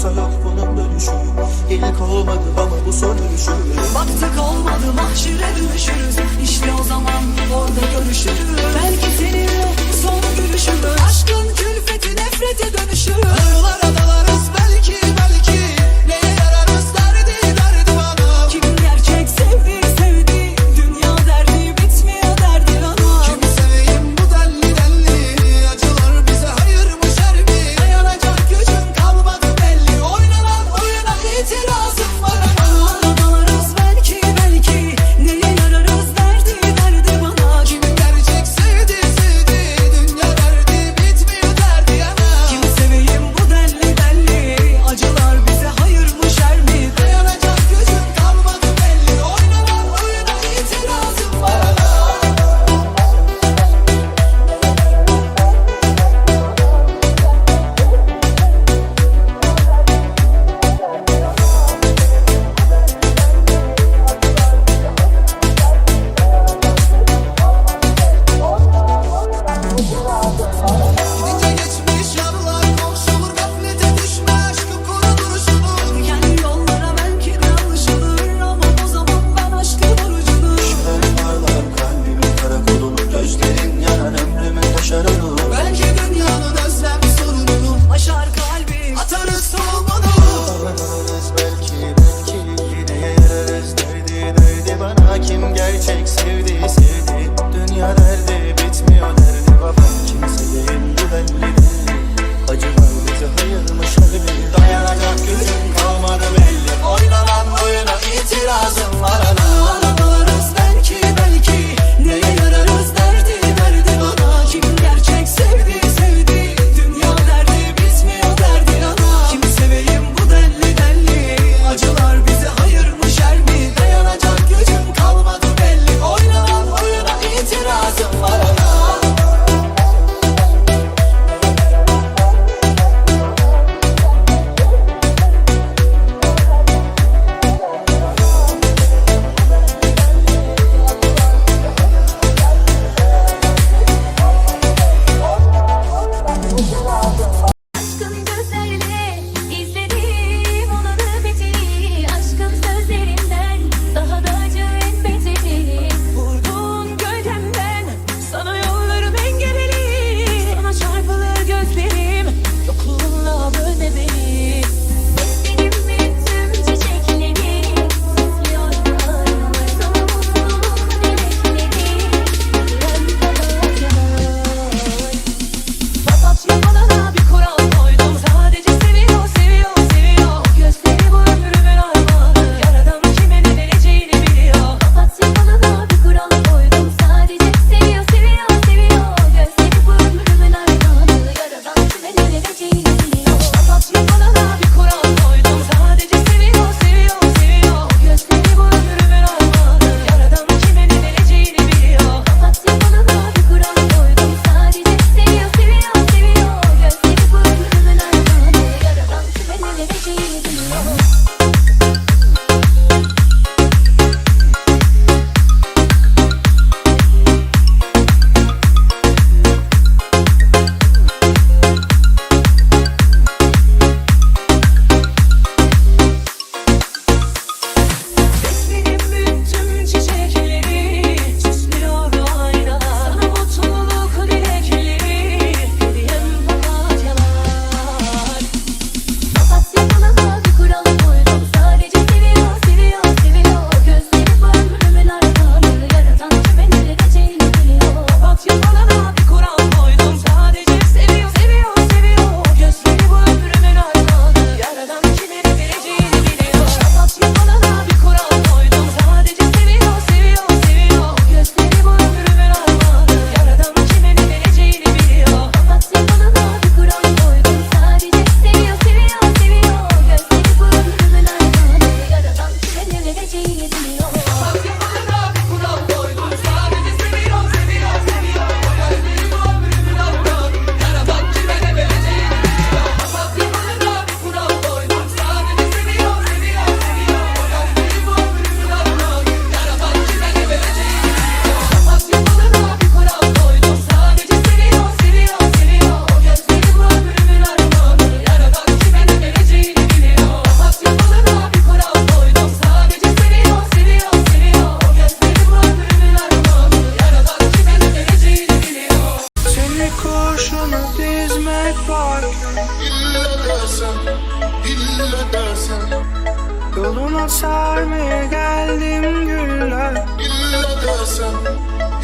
Yoksa yok bunun dönüşü İlk olmadı ama bu son ölüşü Baktık olmadı mahşire dönüşürüz. İşte o zaman orada görüşürüz. Belki seninle son gülüşümüz Aşkın külfeti nefrete dönüşür Aralar adalar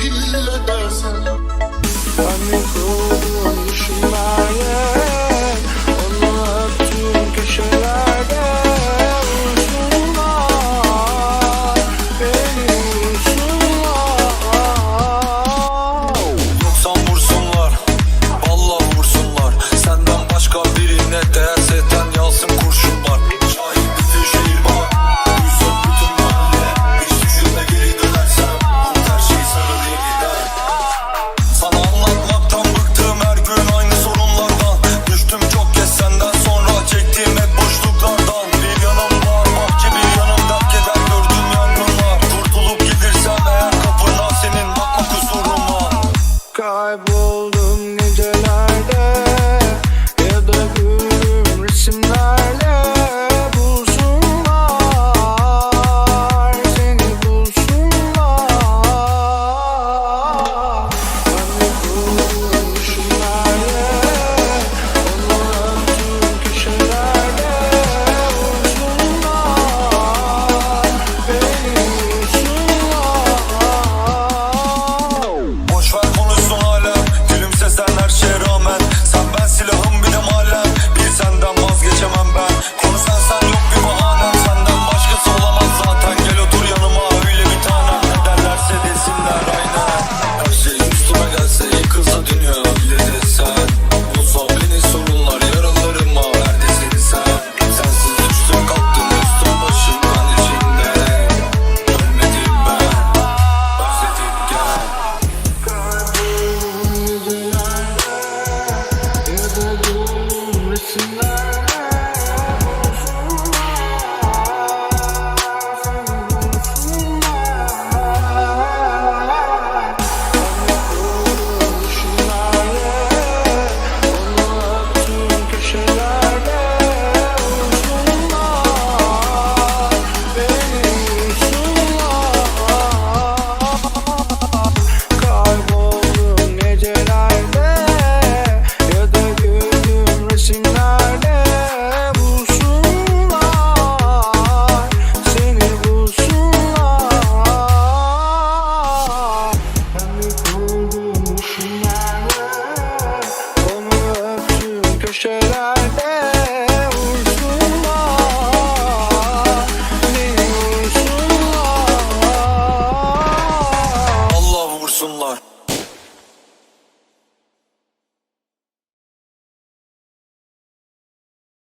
Illedasa my Ishimaya